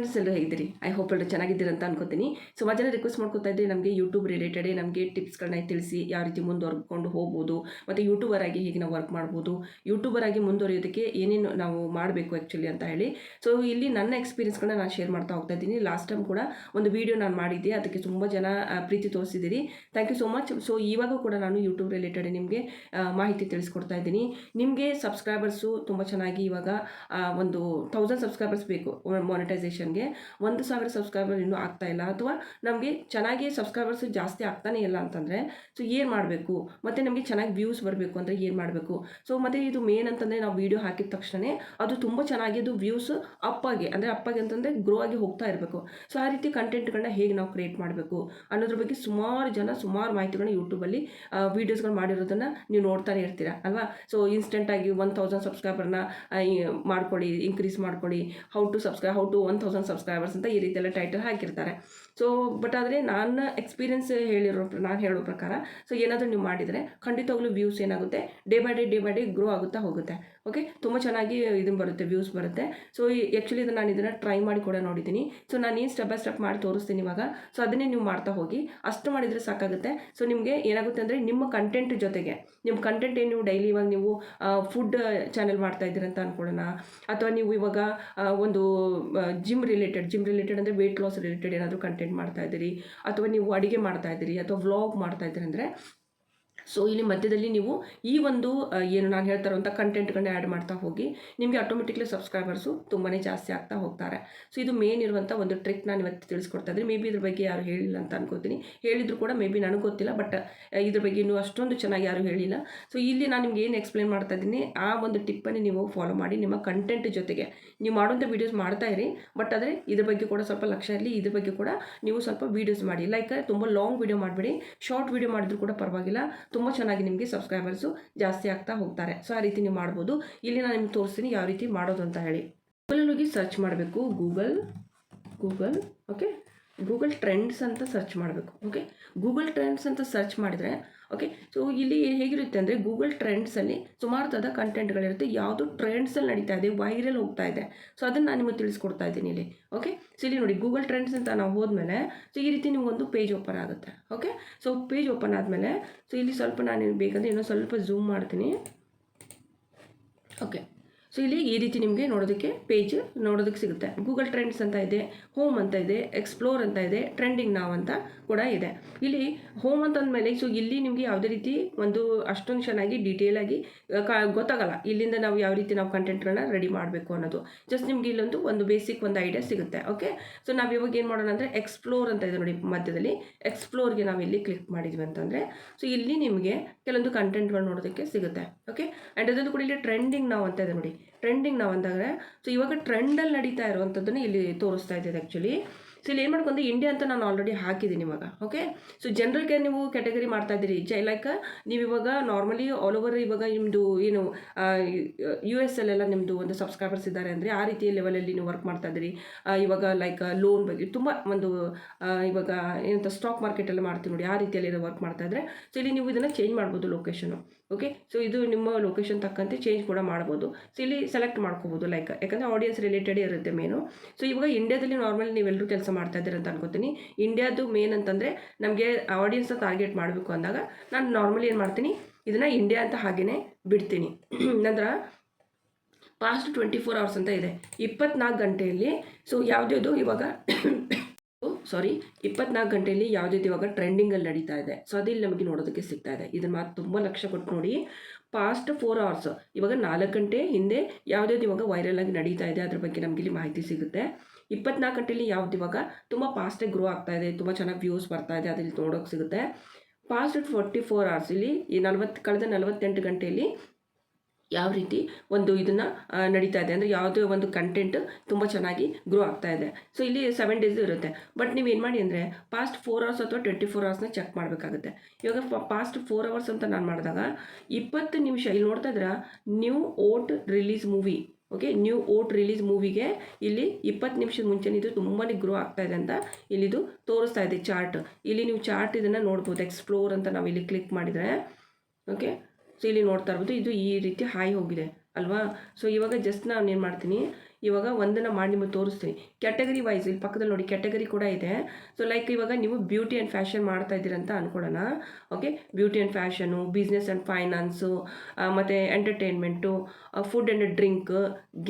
Friends ಎಲ್ಲರೂ ಹೇಗಿದ್ದೀರಿ I hope ಎಲ್ಲರೂ ಚೆನ್ನಾಗಿದ್ದೀರಿ ಅಂತ ಅನ್ಕೋತೀನಿ. ಸೊ ಜನ ರಿಕ್ವೆಸ್ಟ್ ಮಾಡ್ಕೊತಾ ಇದ್ದರೆ ನಮಗೆ ಯೂಟ್ಯೂಬ್ ರಿಲೇಟೆಡ್ ನಮಗೆ ಟಿಪ್ಸ್ಗಳನ್ನ ತಿಳಿಸಿ, ಯಾವ ರೀತಿ ಮುಂದುವರ್ಕೊಂಡು ಹೋಗ್ಬೋದು, ಮತ್ತು ಯೂಟ್ಯೂಬರ್ ಆಗಿ ಹೇಗೆ ನಾವು ವರ್ಕ್ ಮಾಡ್ಬೋದು ಯೂಟ್ಯೂಬರ್ ಆಗಿ ಮುಂದುವರಿಯೋದಕ್ಕೆ ಏನೇನು ನಾವು ಮಾಡಬೇಕು ಆ್ಯಕ್ಚುಲಿ ಅಂತ ಹೇಳಿ. ಸೊ ಇಲ್ಲಿ ನನ್ನ ಎಕ್ಸ್ಪೀರಿಯನ್ಸ್ಗಳನ್ನ ನಾನು ಶೇರ್ ಮಾಡ್ತಾ ಹೋಗ್ತಾ ಇದ್ದೀನಿ. ಲಾಸ್ಟ್ ಟೈಮ್ ಕೂಡ ಒಂದು ವೀಡಿಯೋ ನಾನು ಮಾಡಿದ್ದೆ. ಅದಕ್ಕೆ ತುಂಬ ಜನ ಪ್ರೀತಿ ತೋರಿಸಿದ್ದೀರಿ. Thank you so much so ಇವಾಗ ಕೂಡ ನಾನು ಯೂಟ್ಯೂಬ್ ರಿಲೇಟೆಡ್ ನಿಮಗೆ ಮಾಹಿತಿ ತಿಳಿಸ್ಕೊಡ್ತಾ ಇದ್ದೀನಿ. ನಿಮಗೆ ಸಬ್ಸ್ಕ್ರೈಬರ್ಸು ತುಂಬ ಚೆನ್ನಾಗಿ ಇವಾಗ ಒಂದು ಥೌಸಂಡ್ ಸಬ್ಸ್ಕ್ರೈಬರ್ಸ್ ಬೇಕು ಮಾನಿಟೈಸೇಷನ್ಗೆ ಒಂದು ಸಾವಿರ ಸಬ್ಸ್ಕ್ರೈಬರ್ ಇನ್ನೂ ಆಗ್ತಾ ಇಲ್ಲ ಅಥವಾ ನಮಗೆ ಚೆನ್ನಾಗಿ ಸಬ್ಸ್ಕ್ರೈಬರ್ಸ್ ಜಾಸ್ತಿ ಆಗ್ತಾನೇ ಇಲ್ಲ ಅಂತಂದರೆ ಸೊ ಏನು ಮಾಡಬೇಕು? ಮತ್ತು ನಮಗೆ ಚೆನ್ನಾಗಿ ವ್ಯೂಸ್ ಬರಬೇಕು ಅಂದರೆ ಏನು ಮಾಡಬೇಕು? ಸೊ ಮತ್ತು ಇದು ಮೇನ್ ಅಂತಂದರೆ ನಾವು ವೀಡಿಯೋ ಹಾಕಿದ ತಕ್ಷಣ ಅದು ತುಂಬ ಚೆನ್ನಾಗಿ ಅದು ವ್ಯೂಸ್ ಅಪ್ಪಾಗಿ ಅಂದರೆ ಅಪ್ಪಾಗಿ ಅಂತಂದರೆ ಗ್ರೋ ಆಗಿ ಹೋಗ್ತಾ ಇರಬೇಕು. ಸೊ ಆ ರೀತಿ ಕಂಟೆಂಟ್ಗಳನ್ನ ಹೇಗೆ ನಾವು ಕ್ರಿಯೇಟ್ ಮಾಡಬೇಕು ಅನ್ನೋದ್ರ ಬಗ್ಗೆ ಸುಮಾರು ಜನ ಸುಮಾರು ಮಾಹಿತಿಗಳನ್ನ ಯೂಟ್ಯೂಬಲ್ಲಿ ವೀಡಿಯೋಸ್ಗಳು ಮಾಡಿರೋದನ್ನು ನೀವು ನೋಡ್ತಾನೆ ಇರ್ತೀರಾ, ಅಲ್ವಾ? ಸೊ ಇನ್ಸ್ಟೆಂಟಾಗಿ ಒನ್ ತೌಸಂಡ್ ಸಬ್ಸ್ಕ್ರೈಬರ್ನ ಮಾಡ್ಕೊಳ್ಳಿ ಇನ್ಕ್ರೀಸ್ ಮಾಡ್ಕೊಳ್ಳಿ. How to subscribe how to one subscribers ಅಂತ ಈ ರೀತಿಯೆಲ್ಲ ಟೈಟಲ್ ಹಾಕಿರ್ತಾರೆ. ಸೊ ಬಟ್ ಆದರೆ ನನ್ನ ಎಕ್ಸ್ಪೀರಿಯನ್ಸ್ ಹೇಳಿರೋ ನಾನು ಹೇಳೋ ಪ್ರಕಾರ ಸೊ ಏನಾದರೂ ನೀವು ಮಾಡಿದರೆ ಖಂಡಿತವಾಗ್ಲೂ ವ್ಯೂಸ್ ಏನಾಗುತ್ತೆ? Day by day day by day grow ಆಗುತ್ತಾ ಹೋಗುತ್ತೆ. ಓಕೆ ತುಂಬ ಚೆನ್ನಾಗಿ ಇದನ್ನು ಬರುತ್ತೆ ವ್ಯೂಸ್ ಬರುತ್ತೆ. ಸೊ ಆ್ಯಕ್ಚುಲಿ ಇದನ್ನು ನಾನು ಇದನ್ನು ಟ್ರೈ ಮಾಡಿ ಕೂಡ ನೋಡಿದ್ದೀನಿ. ಸೊ ನಾನು ಏನು ಸ್ಟೆಪ್ ಬೈ ಸ್ಟೆಪ್ ಮಾಡಿ ತೋರಿಸ್ತೀನಿ ಇವಾಗ. ಸೊ ಅದನ್ನೇ ನೀವು ಮಾಡ್ತಾ ಹೋಗಿ. ಅಷ್ಟು ಮಾಡಿದರೆ ಸಾಕಾಗುತ್ತೆ. ಸೊ ನಿಮಗೆ ಏನಾಗುತ್ತೆ ಅಂದರೆ ನಿಮ್ಮ ಕಂಟೆಂಟ್ ಜೊತೆಗೆ ನಿಮ್ಮ ಕಂಟೆಂಟ್ ಏನು ನೀವು ಡೈಲಿ ಇವಾಗ ನೀವು ಫುಡ್ ಚಾನೆಲ್ ಮಾಡ್ತಾ ಇದ್ದೀರ ಅಂತ ಅನ್ಕೊಳ್ಳೋಣ. ಅಥವಾ ನೀವು ಇವಾಗ ಒಂದು ಜಿಮ್ ರಿಲೇಟೆಡ್ ಜಿಮ್ ರಿಲೇಟೆಡ್ ಅಂದರೆ ವೆಯ್ಟ್ ಲಾಸ್ ರಿಲೇಟೆಡ್ ಏನಾದರೂ ಕಂಟೆಂಟ್ ಮಾಡ್ತಾ ಇದ್ದೀರಿ? ಅಥವಾ ನೀವು ಅಡುಗೆ ಮಾಡ್ತಾ ಇದ್ದೀರಿ? ಅಥವಾ ವ್ಲಾಗ್ ಮಾಡ್ತಾ ಇದ್ದೀರಿ ಅಂದರೆ ಸೊ ಇಲ್ಲಿ ಮಧ್ಯದಲ್ಲಿ ನೀವು ಈ ಒಂದು ಏನು ನಾನು ಹೇಳ್ತಾ ಇರೋಂಥ ಕಂಟೆಂಟ್ಗಳನ್ನ ಆ್ಯಡ್ ಮಾಡ್ತಾ ಹೋಗಿ, ನಿಮಗೆ ಆಟೋಮೆಟಿಕ್ಲಿ ಸಬ್ಸ್ಕ್ರೈಬರ್ಸು ತುಂಬಾ ಜಾಸ್ತಿ ಆಗ್ತಾ ಹೋಗ್ತಾರೆ. ಸೊ ಇದು ಮೇನ್ ಇರುವಂಥ ಒಂದು ಟ್ರಿಕ್ ನಾನು ಇವತ್ತು ತಿಳಿಸ್ಕೊಡ್ತಾ ಇದ್ದೀನಿ. ಮೇ ಬಿ ಇದ್ರ ಬಗ್ಗೆ ಯಾರು ಹೇಳಿಲ್ಲ ಅಂತ ಅನ್ಕೋತೀನಿ. ಹೇಳಿದ್ರು ಕೂಡ ಮೇ ಬಿ ನನಗೆ ಗೊತ್ತಿಲ್ಲ ಬಟ್ ಇದ್ರ ಬಗ್ಗೆ ಇನ್ನೂ ಅಷ್ಟೊಂದು ಚೆನ್ನಾಗಿ ಯಾರು ಹೇಳಿಲ್ಲ. ಸೊ ಇಲ್ಲಿ ನಾನು ನಿಮ್ಗೆ ಏನು ಎಕ್ಸ್ಪ್ಲೇನ್ ಮಾಡ್ತಾ ಇದ್ದೀನಿ, ಆ ಒಂದು ಟಿಪ್ಪನ್ನು ನೀವು ಫಾಲೋ ಮಾಡಿ ನಿಮ್ಮ ಕಂಟೆಂಟ್ ಜೊತೆಗೆ. ನೀವು ಮಾಡುವಂಥ ವೀಡಿಯೋಸ್ ಮಾಡ್ತಾ ಇರಿ ಬಟ್ ಆದರೆ ಇದ್ರ ಬಗ್ಗೆ ಕೂಡ ಸ್ವಲ್ಪ ಲಕ್ಷ್ಯ ಇರಲಿ, ಇದ್ರ ಬಗ್ಗೆ ಕೂಡ ನೀವು ಸ್ವಲ್ಪ ವೀಡಿಯೋಸ್ ಮಾಡಿ. ಲೈಕ್ ತುಂಬ ಲಾಂಗ್ ವೀಡಿಯೋ ಮಾಡಬೇಡಿ. ಶಾರ್ಟ್ ವೀಡಿಯೋ ಮಾಡಿದ್ರು ಕೂಡ ಪರವಾಗಿಲ್ಲ. ತುಂಬ ಚೆನ್ನಾಗಿ ನಿಮಗೆ ಸಬ್ಸ್ಕ್ರೈಬರ್ಸು ಜಾಸ್ತಿ ಆಗ್ತಾ ಹೋಗ್ತಾರೆ. ಸೊ ಆ ರೀತಿ ನೀವು ಮಾಡ್ಬೋದು. ಇಲ್ಲಿ ನಾನು ನಿಮ್ಗೆ ತೋರಿಸ್ತೀನಿ ಯಾವ ರೀತಿ ಮಾಡೋದು ಅಂತ ಹೇಳಿ. ಗೂಗಲಲ್ಲಿ ಹೋಗಿ ಸರ್ಚ್ ಮಾಡಬೇಕು. Google Google okay Google trends ಅಂತ ಸರ್ಚ್ ಮಾಡಬೇಕು ಓಕೆ ಗೂಗಲ್ ಟ್ರೆಂಡ್ಸ್ ಅಂತ ಸರ್ಚ್ ಮಾಡಿದರೆ ಓಕೆ ಸೊ ಇಲ್ಲಿ ಹೇಗಿರುತ್ತೆ ಅಂದರೆ ಗೂಗಲ್ ಟ್ರೆಂಡ್ಸಲ್ಲಿ ಸುಮಾರು ಥರದ ಕಂಟೆಂಟ್ಗಳಿರುತ್ತೆ ಯಾವುದು ಟ್ರೆಂಡ್ಸಲ್ಲಿ ನಡೀತಾ ಇದೆ ವೈರಲ್ ಹೋಗ್ತಾ ಇದೆ. ಸೊ ಅದನ್ನು ನಾನು ನಿಮಗೆ ತಿಳಿಸ್ಕೊಡ್ತಾ ಇದ್ದೀನಿ ಇಲ್ಲಿ. ಓಕೆ ಸೊ ಇಲ್ಲಿ ನೋಡಿ ಗೂಗಲ್ ಟ್ರೆಂಡ್ಸ್ ಅಂತ ನಾವು ಹೋದ್ಮೇಲೆ ಸೊ ಈ ರೀತಿ ನಿಮಗೊಂದು ಪೇಜ್ ಓಪನ್ ಆಗುತ್ತೆ. ಓಕೆ ಸೊ ಪೇಜ್ ಓಪನ್ ಆದಮೇಲೆ ಸೊ ಇಲ್ಲಿ ಸ್ವಲ್ಪ ನಾನು ಬೇಕಂದರೆ ಇನ್ನೊಂದು ಸ್ವಲ್ಪ ಝೂಮ್ ಮಾಡ್ತೀನಿ. ಓಕೆ ಸೊ ಇಲ್ಲಿ ಈ ರೀತಿ ನಿಮಗೆ ನೋಡೋದಕ್ಕೆ ಪೇಜ್ ನೋಡೋದಕ್ಕೆ ಸಿಗುತ್ತೆ. ಗೂಗಲ್ ಟ್ರೆಂಡ್ಸ್ ಅಂತ ಇದೆ ಹೋಮ್ ಅಂತ ಇದೆ ಎಕ್ಸ್ಪ್ಲೋರ್ ಅಂತ ಇದೆ ಟ್ರೆಂಡಿಂಗ್ ನಾವ್ ಅಂತ ಕೂಡ ಇದೆ. ಇಲ್ಲಿ ಹೋಮ್ ಅಂತ ಅಂದಮೇಲೆ ಸೊ ಇಲ್ಲಿ ನಿಮಗೆ ಯಾವುದೇ ರೀತಿ ಒಂದು ಅಷ್ಟೊಂದು ಚೆನ್ನಾಗಿ ಡೀಟೇಲ್ ಆಗಿ ಗೊತ್ತಾಗಲ್ಲ. ಇಲ್ಲಿಂದ ನಾವು ಯಾವ ರೀತಿ ನಾವು ಕಂಟೆಂಟ್ಗಳನ್ನ ರೆಡಿ ಮಾಡಬೇಕು ಅನ್ನೋದು. ಜಸ್ಟ್ ನಿಮಗೆ ಇಲ್ಲೊಂದು ಒಂದು ಬೇಸಿಕ್ ಒಂದು ಐಡಿಯಾ ಸಿಗುತ್ತೆ ಓಕೆ ಸೊ ನಾವು ಇವಾಗ ಏನು ಮಾಡೋಣ ಅಂದರೆ ಎಕ್ಸ್ಪ್ಲೋರ್ ಅಂತ ಇದೆ ನೋಡಿ ಮಧ್ಯದಲ್ಲಿ. ಎಕ್ಸ್ಪ್ಲೋರ್ಗೆ ನಾವು ಇಲ್ಲಿ ಕ್ಲಿಕ್ ಮಾಡಿದ್ವಿ ಅಂತಂದರೆ ಸೊ ಇಲ್ಲಿ ನಿಮಗೆ ಕೆಲವೊಂದು ಕಂಟೆಂಟ್ಗಳು ನೋಡೋದಕ್ಕೆ ಸಿಗುತ್ತೆ ಓಕೆ ಆ್ಯಂಡ್ ಅದೊಂದು ಕೂಡ ಇಲ್ಲಿ ಟ್ರೆಂಡಿಂಗ್ ನಾವು ಅಂತ ಇದೆ ನೋಡಿ. ಟ್ರೆಂಡಿಂಗ್ ನಾವು ಅಂದಾಗ. ಸೊ ಇವಾಗ ಟ್ರೆಂಡಲ್ಲಿ ನಡೀತಾ ಇರುವಂಥದ್ದನ್ನು ಇಲ್ಲಿ ತೋರಿಸ್ತಾ ಇದ್ದೀವಿ ಆ್ಯಕ್ಚುಲಿ ಸೊ ಇಲ್ಲಿ ಏನು ಮಾಡ್ಕೊಂಡು ಇಂಡಿಯಾ ಅಂತ ನಾನು ಆಲ್ರೆಡಿ ಹಾಕಿದ್ದೀನಿ ಇವಾಗ ಓಕೆ ಸೊ ಜನರಲ್ ಕೇರ್ ನೀವು ಕ್ಯಾಟಗರಿ ಮಾಡ್ತಾ ಇದ್ದೀರಿ. ಜೈ ಲೈಕ್ ನೀವು ಇವಾಗ ನಾರ್ಮಲಿ ಆಲ್ ಓವರ್ ಇವಾಗ ನಿಮ್ಮದು ಏನು ಯು ಎಸ್ ಅಲ್ಲೆಲ್ಲ ನಿಮ್ಮದು ಒಂದು ಸಬ್ಸ್ಕ್ರೈಬರ್ಸ್ ಇದ್ದಾರೆ ಅಂದರೆ ಆ ರೀತಿಯ ಲೆವೆಲಲ್ಲಿ ನೀವು ವರ್ಕ್ ಮಾಡ್ತಾ ಇದ್ದೀರಿ. ಇವಾಗ ಲೈಕ್ ಲೋನ್ ಬಗ್ಗೆ ತುಂಬ ಒಂದು ಇವಾಗ ಏನಂತ ಸ್ಟಾಕ್ ಮಾರ್ಕೆಟಲ್ಲಿ ಮಾಡ್ತೀವಿ ನೋಡಿ, ಆ ರೀತಿಯಲ್ಲಿ ವರ್ಕ್ ಮಾಡ್ತಾ ಇದ್ದರೆ ಸೊ ಇಲ್ಲಿ ನೀವು ಇದನ್ನು ಚೇಂಜ್ ಮಾಡ್ಬೋದು ಲೊಕೇಶನು ಓಕೆ ಸೊ ಇದು ನಿಮ್ಮ ಲೊಕೇಶನ್ ತಕ್ಕಂತೆ ಚೇಂಜ್ ಕೂಡ ಮಾಡ್ಬೋದು. ಸೊ ಇಲ್ಲಿ ಸೆಲೆಕ್ಟ್ ಮಾಡ್ಕೋಬೋದು ಲೈಕ್ ಯಾಕಂದರೆ ಆಡಿಯನ್ಸ್ ರಿಲೇಟೆಡ್ ಇರುತ್ತೆ ಮೇನು ಸೊ ಇವಾಗ ಇಂಡಿಯಾದಲ್ಲಿ ನಾರ್ಮಲಿ ನೀವೆಲ್ಲರೂ ಕೆಲಸ ಮಾಡ್ತಾ ಇದ್ದೀರ ಅಂತ ಅನ್ಕೋತೀನಿ. ಇಂಡಿಯಾದು ಮೇನ್ ಅಂತಂದರೆ ನಮಗೆ ಆಡಿಯನ್ಸ್ನ ಟಾರ್ಗೆಟ್ ಮಾಡಬೇಕು ಅಂದಾಗ ನಾನು ನಾರ್ಮಲಿ ಏನು ಮಾಡ್ತೀನಿ, ಇದನ್ನು ಇಂಡಿಯಾ ಅಂತ ಹಾಗೆಯೇ ಬಿಡ್ತೀನಿ. ನಂತರ ಪಾಸ್ಟ್ ಟ್ವೆಂಟಿ ಫೋರ್ ಅವರ್ಸ್ ಅಂತ ಇದೆ. ಇಪ್ಪತ್ನಾಲ್ಕು ಗಂಟೆಯಲ್ಲಿ ಸೊ ಯಾವುದ್ಯಾವುದು ಇವಾಗ ಸಾರಿ ಇಪ್ಪತ್ನಾಲ್ಕು ಗಂಟೆಯಲ್ಲಿ ಯಾವುದೇ ಇವಾಗ ಟ್ರೆಂಡಿಂಗಲ್ಲಿ ನಡೀತಾ ಇದೆ. ಸೊ ಅದಿಲ್ಲಿ ನಮಗೆ ನೋಡೋದಕ್ಕೆ ಸಿಗ್ತಾ ಇದೆ. ಇದನ್ನು ಮಾತು ತುಂಬ ಲಕ್ಷ ಕೊಟ್ಟು ನೋಡಿ. ಪಾಸ್ಟ್ ಫೋರ್ ಅವರ್ಸ್ ಇವಾಗ ನಾಲ್ಕು ಗಂಟೆ ಹಿಂದೆ ಯಾವುದ್ಯಾವ್ದು ಇವಾಗ ವೈರಲ್ ಆಗಿ ನಡೀತಾ ಇದೆ. ಅದ್ರ ಬಗ್ಗೆ ನಮಗೆ ಇಲ್ಲಿ ಮಾಹಿತಿ ಸಿಗುತ್ತೆ. ಇಪ್ಪತ್ನಾಲ್ಕು ಗಂಟೆಯಲ್ಲಿ ಯಾವ್ದು ಇವಾಗ ತುಂಬ ಫಾಸ್ಟಾಗಿ ಗ್ರೋ ಆಗ್ತಾ ಇದೆ. ತುಂಬ ಚೆನ್ನಾಗಿ ವ್ಯೂಸ್ ಬರ್ತಾ ಇದೆ. ಅದಿಲ್ಲಿ ನೋಡೋಕೆ ಸಿಗುತ್ತೆ. ಪಾಸ್ಟ್ ಫೋರ್ಟಿ ಫೋರ್ ಅವರ್ಸ್ ಇಲ್ಲಿ ಈ ನಲವತ್ತು, ಕಳೆದ ನಲವತ್ತೆಂಟು ಗಂಟೆಯಲ್ಲಿ ಯಾವ ರೀತಿ ಒಂದು ಇದನ್ನು ನಡೀತಾ ಇದೆ. ಅಂದರೆ ಯಾವುದೇ ಒಂದು ಕಂಟೆಂಟ್ ತುಂಬ ಚೆನ್ನಾಗಿ ಗ್ರೋ ಆಗ್ತಾ ಇದೆ. ಸೊ ಇಲ್ಲಿ ಸೆವೆನ್ ಡೇಸ್ ಇರುತ್ತೆ. ಬಟ್ ನೀವು ಏನು ಮಾಡಿ ಅಂದರೆ ಪಾಸ್ಟ್ ಫೋರ್ ಅವರ್ಸ್ ಅಥವಾ ಟ್ವೆಂಟಿ ಫೋರ್ ಅವರ್ಸ್ನ ಚೆಕ್ ಮಾಡಬೇಕಾಗುತ್ತೆ. ಇವಾಗ ಪಾಸ್ಟ್ ಫೋರ್ ಅವರ್ಸ್ ಅಂತ ನಾನು ಮಾಡಿದಾಗ, ಇಪ್ಪತ್ತು ನಿಮಿಷ, ಇಲ್ಲಿ ನೋಡ್ತಾ ಇದ್ರೆ new OTT release movie okay new OTT release ಮೂವಿಗೆ ಇಲ್ಲಿ ಇಪ್ಪತ್ತು ನಿಮಿಷದ ಮುಂಚೆ ಇದು ತುಂಬಾ ಗ್ರೋ ಆಗ್ತಾ ಇದೆ ಅಂತ ಇಲ್ಲಿದು ತೋರಿಸ್ತಾ ಇದೆ ಚಾರ್ಟ್ ಇಲ್ಲಿ ನೀವು ಚಾರ್ಟ್ ಇದನ್ನು ನೋಡ್ಬೋದು. ಎಕ್ಸ್ಪ್ಲೋರ್ ಅಂತ ನಾವು ಇಲ್ಲಿ ಕ್ಲಿಕ್ ಮಾಡಿದರೆ. ಓಕೆ ಸೊ ಇಲ್ಲಿ ನೋಡ್ತಾ ಇರ್ಬೋದು, ಇದು ಈ ರೀತಿ ಹಾಯಿ ಹೋಗಿದೆ ಅಲ್ವಾ? ಸೊ ಇವಾಗ ಜಸ್ಟ್ ನಾನು ಏನು ಮಾಡ್ತೀನಿ, ಇವಾಗ ಒಂದನ್ನು ಮಾಡಿ ನಿಮಗೆ ತೋರಿಸ್ತೀನಿ. ಕ್ಯಾಟಗರಿ ವೈಸ್ ಇಲ್ಲಿ ಪಕ್ಕದಲ್ಲಿ ನೋಡಿ ಕ್ಯಾಟಗರಿ ಕೂಡ ಇದೆ. ಸೊ ಲೈಕ್ ಇವಾಗ ನೀವು ಬ್ಯೂಟಿ ಆ್ಯಂಡ್ ಫ್ಯಾಷನ್ ಮಾಡ್ತಾ ಇದ್ದೀರಂತ ಅಂದ್ಕೊಳ್ಳೋಣ okay beauty and fashion business and finance ಮತ್ತು entertainment food and drink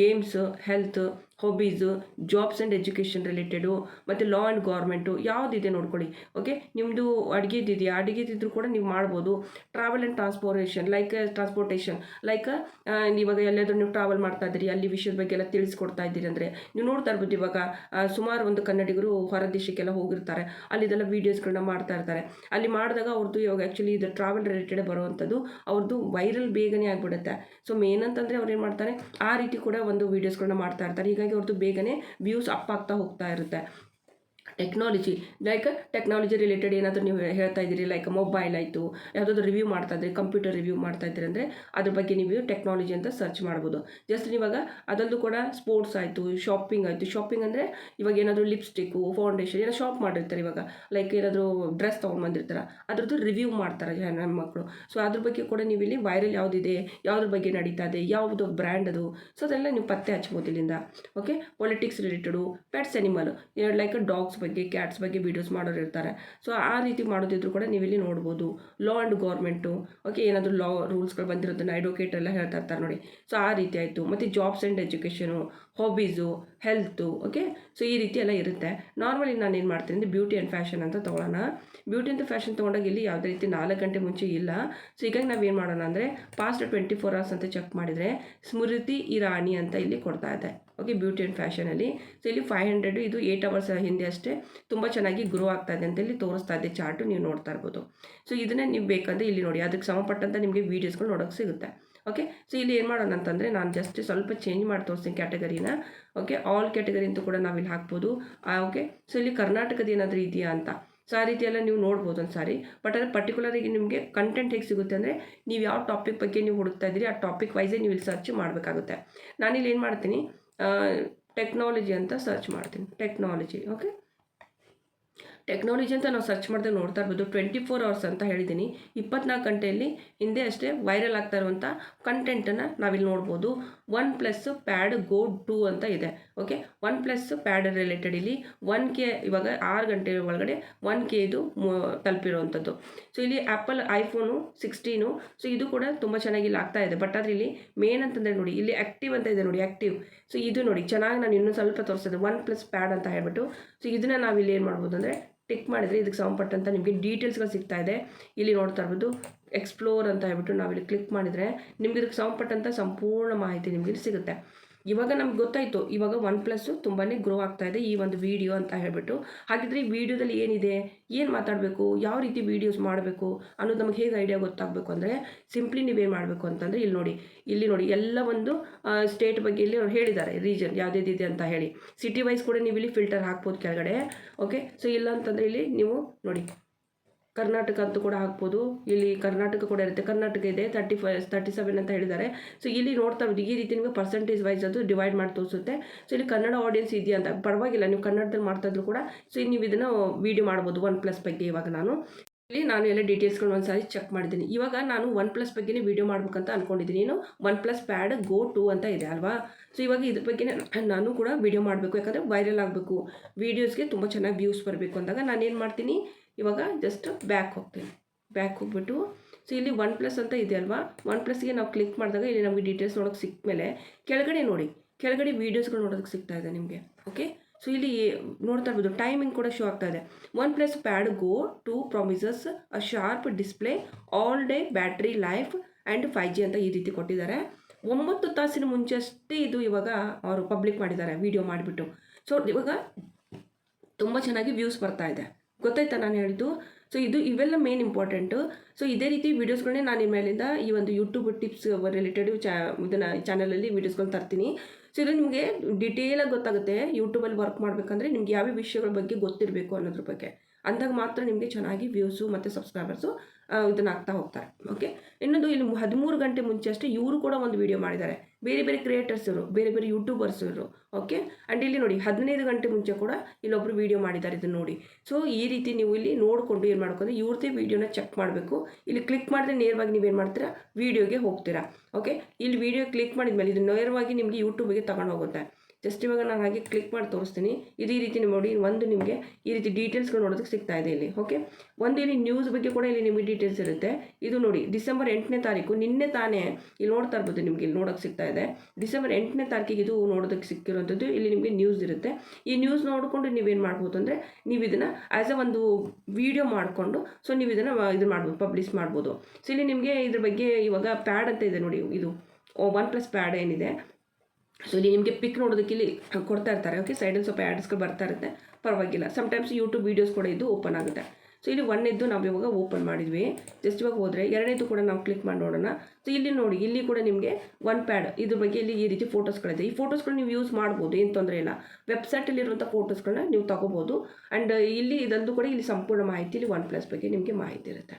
games health hobbies jobs and education related ಮತ್ತು ಲಾ ಆ್ಯಂಡ್ ಗೌರ್ಮೆಂಟು ಯಾವುದಿದೆ ನೋಡ್ಕೊಳ್ಳಿ. ಓಕೆ ನಿಮ್ಮದು ಅಡುಗೆದಿದೆಯಾ ಅಡುಗೆದಿದ್ರು ಕೂಡ ನೀವು ಮಾಡ್ಬೋದು. Travel and transportation like transportation like ಇವಾಗ ಎಲ್ಲಾದರೂ ನೀವು ಟ್ರಾವೆಲ್ ಮಾಡ್ತಾ ಇದ್ದೀರಿ, ಅಲ್ಲಿ ವಿಷಯದ ಬಗ್ಗೆ ಎಲ್ಲ ತಿಳಿಸ್ಕೊಡ್ತಾ ಇದ್ದೀರಿ ಅಂದರೆ ನೀವು ನೋಡ್ತಾ ಇರ್ಬೋದು ಇವಾಗ ಸುಮಾರು ಒಂದು ಕನ್ನಡಿಗರು ಹೊರ ದೇಶಕ್ಕೆಲ್ಲ ಹೋಗಿರ್ತಾರೆ. ಅಲ್ಲಿದೆಲ್ಲ ವೀಡಿಯೋಸ್ಗಳನ್ನ ಮಾಡ್ತಾ ಇರ್ತಾರೆ. ಅಲ್ಲಿ ಮಾಡಿದಾಗ ಅವ್ರದ್ದು ಇವಾಗ ಆ್ಯಕ್ಚುಲಿ ಇದು ಟ್ರಾವೆಲ್ ರಿಲೇಟೆಡ್ ಬರುವಂಥದ್ದು ಅವ್ರದ್ದು ವೈರಲ್ ಬೇಗನೆ ಆಗಿಬಿಡುತ್ತೆ. ಸೊ ಮೇನ್ ಅಂತಂದರೆ ಅವ್ರು ಏನು ಮಾಡ್ತಾರೆ? ಆ ರೀತಿ ಕೂಡ ಒಂದು ವೀಡಿಯೋಸ್ಗಳನ್ನ ಮಾಡ್ತಾ ಇರ್ತಾರೆ. ಹೀಗಾಗಿ ಅವ್ರದ್ದು ಬೇಗನೆ ವ್ಯೂಸ್ ಅಪ್ ಆಗ್ತಾ ಹೋಗ್ತಾ ಇರುತ್ತೆ. ಟೆಕ್ನಾಲಜಿ ಲೈಕ್ ಟೆಕ್ನಾಲಜಿ ರಿಲೇಟೆಡ್ ಏನಾದರೂ ನೀವು ಹೇಳ್ತಾ ಇದ್ದೀರಿ ಲೈಕ್ ಮೊಬೈಲ್ ಆಯಿತು, ಯಾವುದಾದ್ರು ರಿವ್ಯೂ ಮಾಡ್ತಾ ಇದ್ದೀರಿ ಕಂಪ್ಯೂಟರ್ ರಿವ್ಯೂ ಮಾಡ್ತಾ ಇದ್ದೀರಿ ಅಂದರೆ ಅದ್ರ ಬಗ್ಗೆ ನೀವು ಟೆಕ್ನಾಲಜಿ ಅಂತ ಸರ್ಚ್ ಮಾಡ್ಬೋದು. ಜಸ್ಟ್ ಇವಾಗ ಅದರಲ್ಲೂ ಕೂಡ ಸ್ಪೋರ್ಟ್ಸ್ ಆಯಿತು ಶಾಪಿಂಗ್ ಆಯಿತು. ಶಾಪಿಂಗ್ ಅಂದರೆ ಇವಾಗ ಏನಾದರೂ ಲಿಪ್ಸ್ಟಿಕ್ಕು ಫೌಂಡೇಶನ್ ಏನೋ ಶಾಪ್ ಮಾಡಿರ್ತಾರೆ ಇವಾಗ. ಲೈಕ್ ಏನಾದರೂ ಡ್ರೆಸ್ ತೊಗೊಂಡು ಬಂದಿರ್ತಾರೆ, ಅದ್ರದ್ದು ರಿವ್ಯೂ ಮಾಡ್ತಾರೆ ನಮ್ಮ ಮಕ್ಕಳು. ಸೊ ಅದ್ರ ಬಗ್ಗೆ ಕೂಡ ನೀವು ಇಲ್ಲಿ ವೈರಲ್ ಯಾವುದಿದೆ, ಯಾವುದ್ರ ಬಗ್ಗೆ ನಡೀತಾ ಇದೆ, ಯಾವುದು ಬ್ರ್ಯಾಂಡ್ ಅದು. ಸೊ ಅದೆಲ್ಲ ನೀವು ಪತ್ತೆ ಹಚ್ಬೋದು ಇಲ್ಲಿಂದ. Okay politics related pets animal like dogs ಬಗ್ಗೆ. ಕ್ಯಾಟ್ಸ್ ಬಗ್ಗೆ ವೀಡಿಯೋಸ್ ಮಾಡೋರು ಇರ್ತಾರೆ. ಸೊ ಆ ರೀತಿ ಮಾಡೋದಿದ್ರು ಕೂಡ ನೀವು ಇಲ್ಲಿ ನೋಡ್ಬೋದು. ಲಾ ಆ್ಯಂಡ್ ಗೌರ್ಮೆಂಟು ಓಕೆ ಏನಾದರೂ ಲಾ ರೂಲ್ಸ್ಗಳು ಬಂದಿರೋದನ್ನ ಅಡ್ವೊಕೇಟ್ ಎಲ್ಲ ಹೇಳ್ತಾ ಇರ್ತಾರೆ ನೋಡಿ. ಸೊ ಆ ರೀತಿ ಆಯಿತು. ಮತ್ತು jobs and education hobbies health okay so ಈ ರೀತಿ ಎಲ್ಲ ಇರುತ್ತೆ. ನಾರ್ಮಲಿ ನಾನು ಏನು ಮಾಡ್ತೀನಿ ಅಂದರೆ ಬ್ಯೂಟಿ ಆ್ಯಂಡ್ ಫ್ಯಾಷನ್ ಅಂತ ತೊಗೊಳ್ಳೋಣ ಬ್ಯೂಟಿ ಅಂತ ಫ್ಯಾಷನ್ ತೊಗೊಂಡಾಗ ಇಲ್ಲಿ ಯಾವುದೇ ರೀತಿ ನಾಲ್ಕು ಗಂಟೆ ಮುಂಚೆ ಇಲ್ಲ. ಸೊ ಹೀಗಾಗಿ ನಾವು ಏನು ಮಾಡೋಣ ಅಂದರೆ ಪಾಸ್ಟ್ ಟ್ವೆಂಟಿ ಫೋರ್ ಅವರ್ಸ್ ಅಂತ ಚೆಕ್ ಮಾಡಿದರೆ ಸ್ಮೃತಿ ಇರಾಣಿ ಅಂತ ಇಲ್ಲಿ ಕೊಡ್ತಾ ಇದೆ ಓಕೆ ಬ್ಯೂಟಿ ಆ್ಯಂಡ್ ಫ್ಯಾಷನಲ್ಲಿ ಸೊ ಇಲ್ಲಿ ಫೈವ್ ಹಂಡ್ರೆಡು ಇದು ಏಯ್ಟ್ ಅವರ್ಸ್ ಹಿಂದೆ ಅಷ್ಟೇ ತುಂಬ ಚೆನ್ನಾಗಿ ಗ್ರೋ ಆಗ್ತಾ ಇದೆ ಅಂತ ಇಲ್ಲಿ ತೋರಿಸ್ತಾ ಇದೆ ಚಾರ್ಟು ನೀವು ನೋಡ್ತಾ ಇರ್ಬೋದು. ಸೊ ಇದನ್ನೇ ನೀವು ಬೇಕಂದರೆ ಇಲ್ಲಿ ನೋಡಿ. ಅದಕ್ಕೆ ಸಂಬಂಧಪಟ್ಟಂತ ನಿಮಗೆ ವೀಡಿಯೋಸ್ಗಳು ನೋಡೋಕ್ಕೆ ಸಿಗುತ್ತೆ. ಓಕೆ ಸೊ ಇಲ್ಲಿ ಏನು ಮಾಡೋಣ ಅಂತಂದರೆ ನಾನು ಜಸ್ಟ್ ಸ್ವಲ್ಪ ಚೇಂಜ್ ಮಾಡಿ ತೋರಿಸ್ತೀನಿ ಕ್ಯಾಟಗರಿನ ಓಕೆ ಆಲ್ ಕ್ಯಾಟಗರಿ ಅಂತೂ ಕೂಡ ನಾವಿಲ್ಲಿ ಹಾಕ್ಬೋದು. ಓಕೆ ಸೊ ಇಲ್ಲಿ ಕರ್ನಾಟಕದ ಏನಾದರೂ ಇದೆಯಾ ಅಂತ. ಸೊ ಆ ರೀತಿಯೆಲ್ಲ ನೀವು ನೋಡ್ಬೋದು ಒಂದು ಸಾರಿ ಬಟ್ ಅದು ಪರ್ಟಿಕ್ಯುಲರಾಗಿ ನಿಮಗೆ ಕಂಟೆಂಟ್ ಹೇಗೆ ಸಿಗುತ್ತೆ ಅಂದರೆ ನೀವು ಯಾವ ಟಾಪಿಕ್ ಬಗ್ಗೆ ನೀವು ಹುಡುಕ್ತಾ ಇದ್ದೀರಿ, ಆ ಟಾಪಿಕ್ ವೈಸೇ ನೀವು ಇಲ್ಲಿ ಸರ್ಚ್ ಮಾಡಬೇಕಾಗುತ್ತೆ. ನಾನಿಲ್ಲಿ ಏನು ಮಾಡ್ತೀನಿ ಟೆಕ್ನಾಲಜಿ ಅಂತ ಸರ್ಚ್ ಮಾಡ್ತೀನಿ. ಟೆಕ್ನಾಲಜಿ ಓಕೆ ಟೆಕ್ನಾಲಜಿ ಅಂತ ನಾವು ಸರ್ಚ್ ಮಾಡಿದ್ರೆ ನೋಡ್ತಾ ಇರ್ಬೋದು. ಟ್ವೆಂಟಿ ಫೋರ್ ಅವರ್ಸ್ ಅಂತ ಹೇಳಿದ್ದೀನಿ ಇಪ್ಪತ್ನಾಲ್ಕು ಗಂಟೆಯಲ್ಲಿ ಹಿಂದೆ ಅಷ್ಟೇ ವೈರಲ್ ಆಗ್ತಾ ಇರುವಂಥ ಕಂಟೆಂಟನ್ನು ನಾವಿಲ್ಲಿ ನೋಡ್ಬೋದು. OnePlus pad go two ಅಂತ ಇದೆ. Okay OnePlus pad related ಇಲ್ಲಿ ಒನ್ ಕೆ ಇವಾಗ ಆರು ಗಂಟೆ ಒಳಗಡೆ ಒನ್ ಕೆ ಇದು ತಲುಪಿರುವಂಥದ್ದು ಸೊ ಇಲ್ಲಿ ಆ್ಯಪಲ್ ಐಫೋನು ಸಿಕ್ಸ್ಟೀನು ಸೊ ಇದು ಕೂಡ ತುಂಬ ಚೆನ್ನಾಗಿ ಇಲ್ಲಿ ಆಗ್ತಾ ಇದೆ. ಬಟ್ ಆದರೆ ಇಲ್ಲಿ ಮೇನ್ ಅಂತಂದರೆ ನೋಡಿ, ಇಲ್ಲಿ ಆ್ಯಕ್ಟಿವ್ ಅಂತ ಇದೆ ನೋಡಿ ಆ್ಯಕ್ಟಿವ್ ಸೊ ಇದು ನೋಡಿ, ಚೆನ್ನಾಗಿ ನಾನು ಇನ್ನೂ ಸ್ವಲ್ಪ ತೋರಿಸಿದೆ. ಒನ್ ಪ್ಲಸ್ ಪ್ಯಾಡ್ ಅಂತ ಹೇಳ್ಬಿಟ್ಟು. ಸೊ ಇದನ್ನು ನಾವಿಲ್ಲಿ ಏನು ಮಾಡ್ಬೋದು ಅಂದರೆ ಟಿಕ್ ಮಾಡಿದರೆ ಇದಕ್ಕೆ ಸಂಬಂಧಪಟ್ಟಂತ ನಿಮಗೆ ಡೀಟೇಲ್ಸ್ಗಳು ಸಿಗ್ತಾ ಇದೆ. ಇಲ್ಲಿ ನೋಡ್ತಾ ಇರ್ಬೋದು ಎಕ್ಸ್ಪ್ಲೋರ್ ಅಂತ ಹೇಳ್ಬಿಟ್ಟು ನಾವಿಲ್ಲಿ ಕ್ಲಿಕ್ ಮಾಡಿದರೆ ನಿಮಗೆ ಇದಕ್ಕೆ ಸಂಬಂಧಪಟ್ಟಂಥ ಸಂಪೂರ್ಣ ಮಾಹಿತಿ ನಿಮಗೆ ಸಿಗುತ್ತೆ. ಇವಾಗ ನಮ್ಗೆ ಗೊತ್ತಾಯಿತು, ಇವಾಗ ಒನ್ ಪ್ಲಸ್ಸು ತುಂಬಾ ಗ್ರೋ ಆಗ್ತಾ ಇದೆ ಈ ಒಂದು ವಿಡಿಯೋ ಅಂತ ಹೇಳ್ಬಿಟ್ಟು. ಹಾಗಿದ್ರೆ ಈ ವಿಡಿಯೋದಲ್ಲಿ ಏನಿದೆ? ಏನು ಮಾತಾಡಬೇಕು? ಯಾವ ರೀತಿ ವಿಡಿಯೋಸ್ ಮಾಡಬೇಕು? ಅನ್ನೋದು ನಮಗೆ ಹೇಗೆ ಐಡಿಯಾ ಗೊತ್ತಾಗಬೇಕು ಅಂದರೆ ಸಿಂಪ್ಲಿ ನೀವೇನು ಮಾಡಬೇಕು ಅಂತಂದರೆ ಇಲ್ಲಿ ನೋಡಿ. ಇಲ್ಲಿ ನೋಡಿ, ಎಲ್ಲ ಒಂದು ಸ್ಟೇಟ್ ಬಗ್ಗೆ ಇಲ್ಲಿ ಅವ್ರು ಹೇಳಿದ್ದಾರೆ ರೀಜನ್ ಯಾವ್ದಿದೆ ಅಂತ ಹೇಳಿ. ಸಿಟಿ ವೈಸ್ ಕೂಡ ನೀವು ಇಲ್ಲಿ ಫಿಲ್ಟರ್ ಹಾಕ್ಬೋದು ಕೆಳಗಡೆ ಓಕೆ ಸೊ ಇಲ್ಲ ಅಂತಂದರೆ ಇಲ್ಲಿ ನೀವು ನೋಡಿ. ಕರ್ನಾಟಕ ಅಂತೂ ಕೂಡ ಹಾಕ್ಬೋದು. ಇಲ್ಲಿ ಕರ್ನಾಟಕ ಕೂಡ ಇರುತ್ತೆ. ಕರ್ನಾಟಕ ಇದೆ ತರ್ಟಿ ಫೈ ತರ್ಟಿ ಸೆವೆನ್ ಅಂತ ಹೇಳಿದ್ದಾರೆ. ಸೊ ಇಲ್ಲಿ ನೋಡ್ತಾ ಇರೋದು ಈ ರೀತಿ ನಿಮಗೆ ಪರ್ಸೆಂಟೇಜ್ ವೈಸ್ ಅದು ಡಿವೈಡ್ ಮಾಡಿ ತೋರಿಸುತ್ತೆ. ಸೊ ಇಲ್ಲಿ ಕನ್ನಡ ಆಡಿಯನ್ಸ್ ಇದೆಯಾ ಅಂತ ಪರವಾಗಿಲ್ಲ. ನೀವು ಕನ್ನಡದಲ್ಲಿ ಮಾಡ್ತಾ ಇದ್ರು ಕೂಡ ಸೊ ನೀವು ಇದನ್ನು ವೀಡಿಯೋ ಮಾಡ್ಬೋದು. ಒನ್ ಪ್ಲಸ್ ಬಗ್ಗೆ ಇವಾಗ ನಾನು. ಇಲ್ಲಿ ನಾನು ಎಲ್ಲ ಡೀಟೇಲ್ಸ್ಗಳು ಒಂದು ಸಾರಿ ಚೆಕ್ ಮಾಡಿದ್ದೀನಿ. ಇವಾಗ ನಾನು ಒನ್ ಪ್ಲಸ್ ಬಗ್ಗೆನೇ ವೀಡಿಯೋ ಮಾಡ್ಬೇಕಂತ ಅನ್ಕೊಂಡಿದ್ದೀನಿ. ಏನು? ಒನ್ ಪ್ಲಸ್ ಪ್ಯಾಡ್ ಗೋ ಟು ಅಂತ ಇದೆ ಅಲ್ವಾ? ಸೊ ಇವಾಗ ಇದ್ರ ಬಗ್ಗೆ ನಾನು ಕೂಡ ವೀಡಿಯೋ ಮಾಡಬೇಕು. ಯಾಕಂದರೆ ವೈರಲ್ ಆಗಬೇಕು. ವೀಡಿಯೋಸ್ಗೆ ತುಂಬ ಚೆನ್ನಾಗಿ ವ್ಯೂಸ್ ಬರಬೇಕು ಅಂದಾಗ ನಾನು ಏನು ಮಾಡ್ತೀನಿ? ಇವಾಗ ಜಸ್ಟ್ ಬ್ಯಾಕ್ ಹೋಗ್ತೀನಿ. ಬ್ಯಾಕ್ ಹೋಗ್ಬಿಟ್ಟು ಸೊ ಇಲ್ಲಿ ಒನ್ ಪ್ಲಸ್ ಅಂತ ಇದೆ ಅಲ್ವಾ? ಒನ್ ಪ್ಲಸ್ಗೆ ನಾವು ಕ್ಲಿಕ್ ಮಾಡಿದಾಗ ಇಲ್ಲಿ ನಮಗೆ ಡೀಟೇಲ್ಸ್ ನೋಡೋಕೆ ಸಿಕ್ಕ ಮೇಲೆ ಕೆಳಗಡೆ ನೋಡಿ. ಕೆಳಗಡೆ ವೀಡಿಯೋಸ್ಗಳು ನೋಡೋದಕ್ಕೆ ಸಿಗ್ತಾ ಇದೆ ನಿಮಗೆ ಓಕೆ ಸೊ ಇಲ್ಲಿ ನೋಡ್ತಾ ಇರ್ಬೋದು ಟೈಮಿಂಗ್ ಕೂಡ ಶೋ ಆಗ್ತಾ ಇದೆ. OnePlus pad go two promises a sharp display all day battery life and five G ಅಂತ ಈ ರೀತಿ ಕೊಟ್ಟಿದ್ದಾರೆ. ಒಂಬತ್ತು ತಾಸಿನ ಮುಂಚೆ ಅಷ್ಟೇ ಇದು ಇವಾಗ ಅವರು ಪಬ್ಲಿಕ್ ಮಾಡಿದ್ದಾರೆ ವಿಡಿಯೋ ಮಾಡಿಬಿಟ್ಟು. ಸೊ ಇವಾಗ ತುಂಬ ಚೆನ್ನಾಗಿ ವ್ಯೂಸ್ ಬರ್ತಾ ಇದೆ. ಗೊತ್ತಾಯ್ತಾ ನಾನು ಹೇಳಿದ್ದು? ಸೊ ಇದು ಇವೆಲ್ಲ ಮೇನ್ ಇಂಪಾರ್ಟೆಂಟು ಸೊ ಇದೇ ರೀತಿ ವೀಡಿಯೋಸ್ಗಳನ್ನೇ ನಾನು ಇನ್ಮೇಲಿಂದ ಈ ಒಂದು ಯೂಟ್ಯೂಬ್ ಟಿಪ್ಸ್ ರಿಲೇಟೆಡ್ ಚಾ ಇದನ್ನು ಚಾನಲಲ್ಲಿ ವೀಡಿಯೋಸ್ಗಳನ್ನ ತರ್ತೀನಿ. ಸೊ ಇದು ನಿಮಗೆ ಡಿಟೇಲಾಗಿ ಗೊತ್ತಾಗುತ್ತೆ ಯೂಟ್ಯೂಬಲ್ಲಿ ವರ್ಕ್ ಮಾಡಬೇಕಂದ್ರೆ ನಿಮ್ಗೆ ಯಾವ ವಿಷಯಗಳ ಬಗ್ಗೆ ಗೊತ್ತಿರಬೇಕು ಅನ್ನೋದ್ರ ಬಗ್ಗೆ. ಅಂದಾಗ ಮಾತ್ರ ನಿಮಗೆ ಚೆನ್ನಾಗಿ ವ್ಯೂಸು ಮತ್ತು ಸಬ್ಸ್ಕ್ರೈಬರ್ಸು ಇದನ್ನು ಆಗ್ತಾ ಹೋಗ್ತಾರೆ. ಓಕೆ ಇನ್ನೊಂದು ಇಲ್ಲಿ ಹದಿಮೂರು ಗಂಟೆ ಮುಂಚೆ ಅಷ್ಟೇ ಇವರು ಕೂಡ ಒಂದು ವಿಡಿಯೋ ಮಾಡಿದ್ದಾರೆ. ಬೇರೆ ಬೇರೆ ಕ್ರಿಯೇಟರ್ಸ್ ಇವರು, ಬೇರೆ ಬೇರೆ ಯೂಟ್ಯೂಬರ್ಸ್ ಇವರು ಓಕೆ ಆ್ಯಂಡ್ ಇಲ್ಲಿ ನೋಡಿ, ಹದಿನೈದು ಗಂಟೆ ಮುಂಚೆ ಕೂಡ ಇಲ್ಲೊಬ್ರು ವಿಡಿಯೋ ಮಾಡಿದ್ದಾರೆ ಇದನ್ನು ನೋಡಿ. ಸೊ ಈ ರೀತಿ ನೀವು ಇಲ್ಲಿ ನೋಡಿಕೊಂಡು ಏನು ಮಾಡ್ಕೊಂಡ್ರೆ ಇವ್ರದ್ದೇ ವೀಡಿಯೋನ ಚೆಕ್ ಮಾಡಬೇಕು. ಇಲ್ಲಿ ಕ್ಲಿಕ್ ಮಾಡಿದ್ರೆ ನೇರವಾಗಿ ನೀವೇನು ಮಾಡ್ತೀರಾ? ವಿಡಿಯೋಗೆ ಹೋಗ್ತೀರಾ ಓಕೆ ಇಲ್ಲಿ ವೀಡಿಯೋ ಕ್ಲಿಕ್ ಮಾಡಿದ್ಮೇಲೆ ಇದು ನೇರವಾಗಿ ನಿಮಗೆ ಯೂಟ್ಯೂಬಿಗೆ ತಗೊಂಡು ಹೋಗುತ್ತೆ. ಜಸ್ಟ್ ಇವಾಗ ನಾನು ಹಾಗೆ ಕ್ಲಿಕ್ ಮಾಡಿ ತೋರಿಸ್ತೀನಿ. ಇದು ರೀತಿ ನೋಡಿ ಒಂದು ನಿಮಗೆ ಈ ರೀತಿ ಡೀಟೇಲ್ಸ್ಗಳು ನೋಡೋದಕ್ಕೆ ಸಿಗ್ತಾ ಇದೆ ಇಲ್ಲಿ ಓಕೆ ಒಂದು ಇಲ್ಲಿ ನ್ಯೂಸ್ ಬಗ್ಗೆ ಕೂಡ ಇಲ್ಲಿ ನಿಮಗೆ ಡೀಟೇಲ್ಸ್ ಇರುತ್ತೆ. ಇದು ನೋಡಿ ಡಿಸೆಂಬರ್ ಎಂಟನೇ ತಾರೀಕು ನಿನ್ನೆ ತಾನೇ ಇಲ್ಲಿ ನೋಡ್ತಾ ಇರ್ಬೋದು ನಿಮಗೆ ಇಲ್ಲಿ ನೋಡೋಕ್ಕೆ ಸಿಗ್ತಾ ಇದೆ. ಡಿಸೆಂಬರ್ ಎಂಟನೇ ತಾರೀಕಿಗೆ ಇದು ನೋಡೋದಕ್ಕೆ ಸಿಕ್ಕಿರೋಂಥದ್ದು ಇಲ್ಲಿ ನಿಮಗೆ ನ್ಯೂಸ್ ಇರುತ್ತೆ. ಈ ನ್ಯೂಸ್ ನೋಡಿಕೊಂಡು ನೀವೇನು ಮಾಡ್ಬೋದು ಅಂದರೆ ನೀವು ಇದನ್ನು ಆ್ಯಸ್ ಅ ಒಂದು ವಿಡಿಯೋ ಮಾಡಿಕೊಂಡು ಸೊ ನೀವು ಇದನ್ನು ಇದು ಮಾಡ್ಬೋದು ಪಬ್ಲಿಷ್ ಮಾಡ್ಬೋದು. ಸೊ ಇಲ್ಲಿ ನಿಮಗೆ ಇದ್ರ ಬಗ್ಗೆ ಇವಾಗ ಪ್ಯಾಡ್ ಅಂತ ಇದೆ ನೋಡಿ, ಇದು ಒನ್ ಪ್ಲಸ್ ಪ್ಯಾಡ್ ಏನಿದೆ. ಸೊ ಇಲ್ಲಿ ನಿಮಗೆ ಪಿಕ್ ನೋಡೋದಕ್ಕೆ ಇಲ್ಲಿ ಕೊಡ್ತಾ ಇರ್ತಾರೆ. ಓಕೆ ಸೈಡಲ್ಲಿ ಸ್ವಲ್ಪ ಆ್ಯಡ್ಸ್ಗಳು ಬರ್ತಾ ಇರುತ್ತೆ. ಪರವಾಗಿಲ್ಲ. ಸಮಟೈಮ್ಸ್ ಯೂಟ್ಯೂಬ್ ವೀಡಿಯೋಸ್ ಕೂಡ ಇದು ಓಪನ್ ಆಗುತ್ತೆ. ಸೊ ಇಲ್ಲಿ ಒಂದನೇದ್ದು ನಾವು ಇವಾಗ ಓಪನ್ ಮಾಡಿದ್ವಿ. ಜಸ್ಟ್ ಇವಾಗ ಹೋದರೆ ಎರಡನೇದು ಕೂಡ ನಾವು ಕ್ಲಿಕ್ ಮಾಡಿ ನೋಡೋಣ. ಸೊ ಇಲ್ಲಿ ನೋಡಿ, ಇಲ್ಲಿ ಕೂಡ ನಿಮಗೆ ಒನ್ ಪ್ಯಾಡ್ ಇದ್ರ ಬಗ್ಗೆ ಇಲ್ಲಿ ಈ ರೀತಿ ಫೋಟೋಸ್ಗಳಿದೆ ಈ ಫೋಟೋಸ್ಗಳು ನೀವು ಯೂಸ್ ಮಾಡ್ಬೋದು. ಏನು ತೊಂದರೆ ಇಲ್ಲ. ವೆಬ್ಸೈಟಲ್ಲಿರುವಂಥ ಫೋಟೋಸ್ಗಳನ್ನ ನೀವು ತಗೋಬೋದು. ಆ್ಯಂಡ್ ಇಲ್ಲಿ ಇದಂದು ಕೂಡ ಇಲ್ಲಿ ಸಂಪೂರ್ಣ ಮಾಹಿತಿ, ಇಲ್ಲಿ ಒನ್ ಪ್ಲಸ್ ಬಗ್ಗೆ ನಿಮಗೆ ಮಾಹಿತಿ ಇರುತ್ತೆ.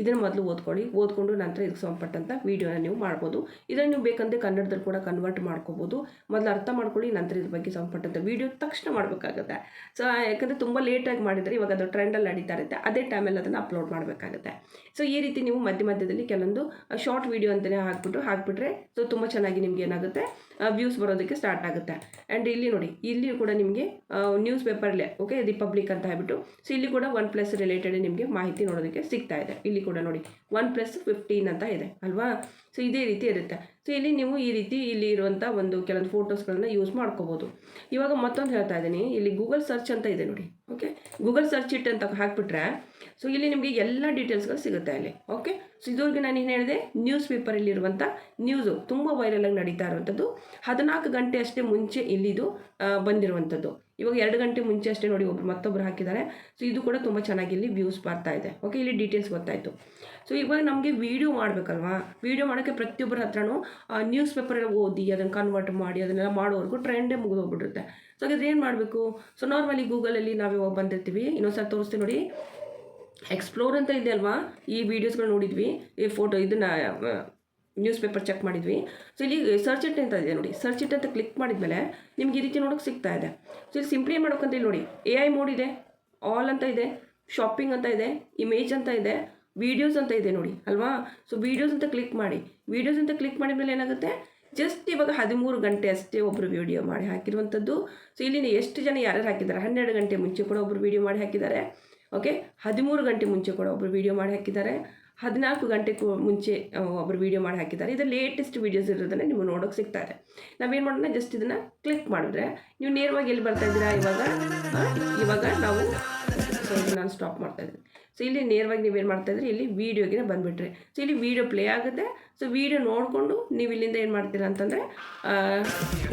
ಇದನ್ನು ಮೊದಲು ಓದ್ಕೊಳ್ಳಿ. ಓದ್ಕೊಂಡು ನಂತರ ಇದಕ್ಕೆ ಸಂಬಂಧಪಟ್ಟಂಥ ವೀಡಿಯೋನ ನೀವು ಮಾಡ್ಬೋದು. ಇದನ್ನು ನೀವು ಬೇಕಂದರೆ ಕನ್ನಡದಲ್ಲಿ ಕೂಡ ಕನ್ವರ್ಟ್ ಮಾಡ್ಕೋಬೋದು. ಮೊದಲು ಅರ್ಥ ಮಾಡ್ಕೊಳ್ಳಿ, ನಂತರ ಇದ್ರ ಬಗ್ಗೆ ಸಂಬಂಧಪಟ್ಟಂಥ ವೀಡಿಯೋ ತಕ್ಷಣ ಮಾಡಬೇಕಾಗುತ್ತೆ. ಸೊ ಯಾಕಂದರೆ ತುಂಬ ಲೇಟಾಗಿ ಮಾಡಿದರೆ ಇವಾಗ ಅದು ಟ್ರೆಂಡಲ್ಲಿ ನಡೀತಾ ಇರುತ್ತೆ. ಅದೇ ಟೈಮಲ್ಲಿ ಅದನ್ನು ಅಪ್ಲೋಡ್ ಮಾಡಬೇಕಾಗುತ್ತೆ. ಸೊ ಈ ರೀತಿ ನೀವು ಮಧ್ಯ ಮಧ್ಯದಲ್ಲಿ ಕೆಲವೊಂದು ಶಾರ್ಟ್ ವೀಡಿಯೋ ಅಂತಲೇ ಹಾಕ್ಬಿಟ್ಟು, ಹಾಕ್ಬಿಟ್ರೆ ಸೊ ತುಂಬ ಚೆನ್ನಾಗಿ ನಿಮ್ಗೆ ಏನಾಗುತ್ತೆ? ವ್ಯೂಸ್ ಬರೋದಕ್ಕೆ ಸ್ಟಾರ್ಟ್ ಆಗುತ್ತೆ. ಆ್ಯಂಡ್ ಇಲ್ಲಿ ನೋಡಿ, ಇಲ್ಲಿ ಕೂಡ ನಿಮಗೆ ನ್ಯೂಸ್ ಪೇಪರ್ಲೆ ಓಕೆ ರಿಪಬ್ಲಿಕ್ ಅಂತ ಹೇಳ್ಬಿಟ್ಟು ಸೊ ಇಲ್ಲಿ ಕೂಡ ಒನ್ ಪ್ಲಸ್ ರಿಲೇಟೆಡ್ ನಿಮಗೆ ಮಾಹಿತಿ ನೋಡೋದಕ್ಕೆ ಸಿಗ್ತಾ ಇದೆ. ಇಲ್ಲಿ ಕೂಡ ನೋಡಿ ಒನ್ ಪ್ಲಸ್ ಫಿಫ್ಟೀನ್ ಅಂತ ಇದೆ, ಅಲ್ವಾ? ಸೊ ಇದೇ ರೀತಿ ಇರುತ್ತೆ. ಸೊ ಇಲ್ಲಿ ನೀವು ಈ ರೀತಿ ಇಲ್ಲಿ ಇರುವಂಥ ಒಂದು ಕೆಲವೊಂದು ಫೋಟೋಸ್ಗಳನ್ನು ಯೂಸ್ ಮಾಡ್ಕೋಬೋದು. ಇವಾಗ ಮತ್ತೊಂದು ಹೇಳ್ತಾ ಇದ್ದೀನಿ. ಇಲ್ಲಿ ಗೂಗಲ್ ಸರ್ಚ್ ಅಂತ ಇದೆ ನೋಡಿ. ಓಕೆ ಗೂಗಲ್ ಸರ್ಚ್ ಇಟ್ ಅಂತ ಹಾಕಿಬಿಟ್ರೆ ಸೊ ಇಲ್ಲಿ ನಿಮಗೆ ಎಲ್ಲ ಡೀಟೇಲ್ಸ್ಗಳು ಸಿಗುತ್ತೆ ಅಲ್ಲಿ. ಓಕೆ ಸೊ ಇದುವರೆಗೆ ನಾನು ಏನು ಹೇಳಿದೆ? ನ್ಯೂಸ್ ಪೇಪರಲ್ಲಿರುವಂಥ ನ್ಯೂಸು ತುಂಬ ವೈರಲಾಗಿ ನಡೀತಾ ಇರುವಂಥದ್ದು ಹದಿನಾಲ್ಕು ಗಂಟೆ ಅಷ್ಟೇ ಮುಂಚೆ ಇಲ್ಲಿದು ಬಂದಿರುವಂಥದ್ದು. ಇವಾಗ ಎರಡು ಗಂಟೆ ಮುಂಚೆ ಅಷ್ಟೇ ನೋಡಿ ಒಬ್ರು ಮತ್ತೊಬ್ರು ಹಾಕಿದ್ದಾರೆ. ಸೊ ಇದು ಕೂಡ ತುಂಬ ಚೆನ್ನಾಗಿ ಇಲ್ಲಿ ವ್ಯೂಸ್ ಬರ್ತಾ ಇದೆ. ಓಕೆ ಇಲ್ಲಿ ಡೀಟೇಲ್ಸ್ ಗೊತ್ತಾಯಿತು. ಸೊ ಇವಾಗ ನಮಗೆ ವೀಡಿಯೋ ಮಾಡಬೇಕಲ್ವಾ? ವೀಡಿಯೋ ಮಾಡೋಕ್ಕೆ ಪ್ರತಿಯೊಬ್ಬರ ಹತ್ರನೂ ನ್ಯೂಸ್ ಪೇಪರೆಲ್ಲ ಓದಿ, ಅದನ್ನು ಕನ್ವರ್ಟ್ ಮಾಡಿ, ಅದನ್ನೆಲ್ಲ ಮಾಡೋವರೆಗೂ ಟ್ರೆಂಡೇ ಮುಗಿದೋಗ್ಬಿಟ್ಟಿರುತ್ತೆ ಸೊ ಹಾಗಾದ್ರೆ ಏನು ಮಾಡಬೇಕು? ಸೊ ನಾರ್ಮಲಿ ಗೂಗಲಲ್ಲಿ ನಾವು ಬಂದಿರ್ತೀವಿ. ಇನ್ನೊಂದ್ಸಲ ತೋರಿಸ್ತೀವಿ ನೋಡಿ. ಎಕ್ಸ್ಪ್ಲೋರ್ ಅಂತ ಇದೆ ಅಲ್ವಾ? ಈ ವೀಡಿಯೋಸ್ಗಳು ನೋಡಿದ್ವಿ. ಈ ಫೋಟೋ ಇದನ್ನು ನ್ಯೂಸ್ ಪೇಪರ್ ಚೆಕ್ ಮಾಡಿದ್ವಿ. ಸೊ ಇಲ್ಲಿ ಸರ್ಚ್ ಇಟ್ ಅಂತ ಇದೆ ನೋಡಿ. ಸರ್ಚ್ ಇಟ್ ಅಂತ ಕ್ಲಿಕ್ ಮಾಡಿದ್ಮೇಲೆ ನಿಮ್ಗೆ ಈ ರೀತಿ ನೋಡೋಕೆ ಸಿಗ್ತಾ ಇದೆ. ಸೊ ಇಲ್ಲಿ ಸಿಂಪ್ಲಿ ಏನು ಇಲ್ಲಿ ನೋಡಿ. ಎ ಐ ಮೋಡ್ ಇದೆ ಆಲ್ ಅಂತ ಇದೆ ಶಾಪಿಂಗ್ ಅಂತ ಇದೆ ಇಮೇಜ್ ಅಂತ ಇದೆ ವೀಡಿಯೋಸ್ ಅಂತ ಇದೆ ನೋಡಿ, ಅಲ್ವಾ? ಸೊ ವೀಡಿಯೋಸ್ ಅಂತ ಕ್ಲಿಕ್ ಮಾಡಿ. ವೀಡಿಯೋಸ್ ಅಂತ ಕ್ಲಿಕ್ ಮಾಡಿದ್ಮೇಲೆ ಏನಾಗುತ್ತೆ? ಜಸ್ಟ್ ಇವಾಗ ಹದಿಮೂರು ಗಂಟೆ ಅಷ್ಟೇ ಒಬ್ಬರು ವಿಡಿಯೋ ಮಾಡಿ ಹಾಕಿರುವಂಥದ್ದು. ಸೊ ಇಲ್ಲಿ ಎಷ್ಟು ಜನ ಯಾರ್ಯಾರು ಹಾಕಿದ್ದಾರೆ? ಹನ್ನೆರಡು ಗಂಟೆ ಮುಂಚೆ ಕೂಡ ಒಬ್ಬರು ವಿಡಿಯೋ ಮಾಡಿ ಹಾಕಿದ್ದಾರೆ. ಓಕೆ ಹದಿಮೂರು ಗಂಟೆ ಮುಂಚೆ ಕೂಡ ಒಬ್ಬರು ವಿಡಿಯೋ ಮಾಡಿ ಹಾಕಿದ್ದಾರೆ. ಹದಿನಾಲ್ಕು ಗಂಟೆಗೂ ಮುಂಚೆ ಒಬ್ಬರು ವಿಡಿಯೋ ಮಾಡಿ ಹಾಕಿದ್ದಾರೆ. ಇದು ಲೇಟೆಸ್ಟ್ ವೀಡಿಯೋಸ್ ಇರೋದನ್ನು ನಿಮಗೆ ನೋಡೋಕೆ ಸಿಗ್ತಾರೆ. ಇದೆ ನಾವೇನು ಮಾಡೋಣ ಜಸ್ಟ್ ಇದನ್ನು ಕ್ಲಿಕ್ ಮಾಡಿದ್ರೆ ನೀವು ನೇರವಾಗಿ ಎಲ್ಲಿ ಬರ್ತಾ ಇದ್ದೀರಾ? ಇವಾಗ ಇವಾಗ ನಾವು ಸೊ ನಾನು ಸ್ಟಾಪ್ ಮಾಡ್ತಾ ಇದ್ದೀನಿ. ಸೊ ಇಲ್ಲಿ ನೇರವಾಗಿ ನೀವೇನು ಮಾಡ್ತಾ ಇದ್ದೀರಿ? ಇಲ್ಲಿ ವೀಡಿಯೋಗೆ ಬಂದುಬಿಟ್ರಿ. ಸೊ ಇಲ್ಲಿ ವೀಡಿಯೋ ಪ್ಲೇ ಆಗುತ್ತೆ. ಸೊ ವೀಡಿಯೋ ನೋಡಿಕೊಂಡು ನೀವು ಇಲ್ಲಿಂದ ಏನು ಮಾಡ್ತೀರಾ ಅಂತಂದರೆ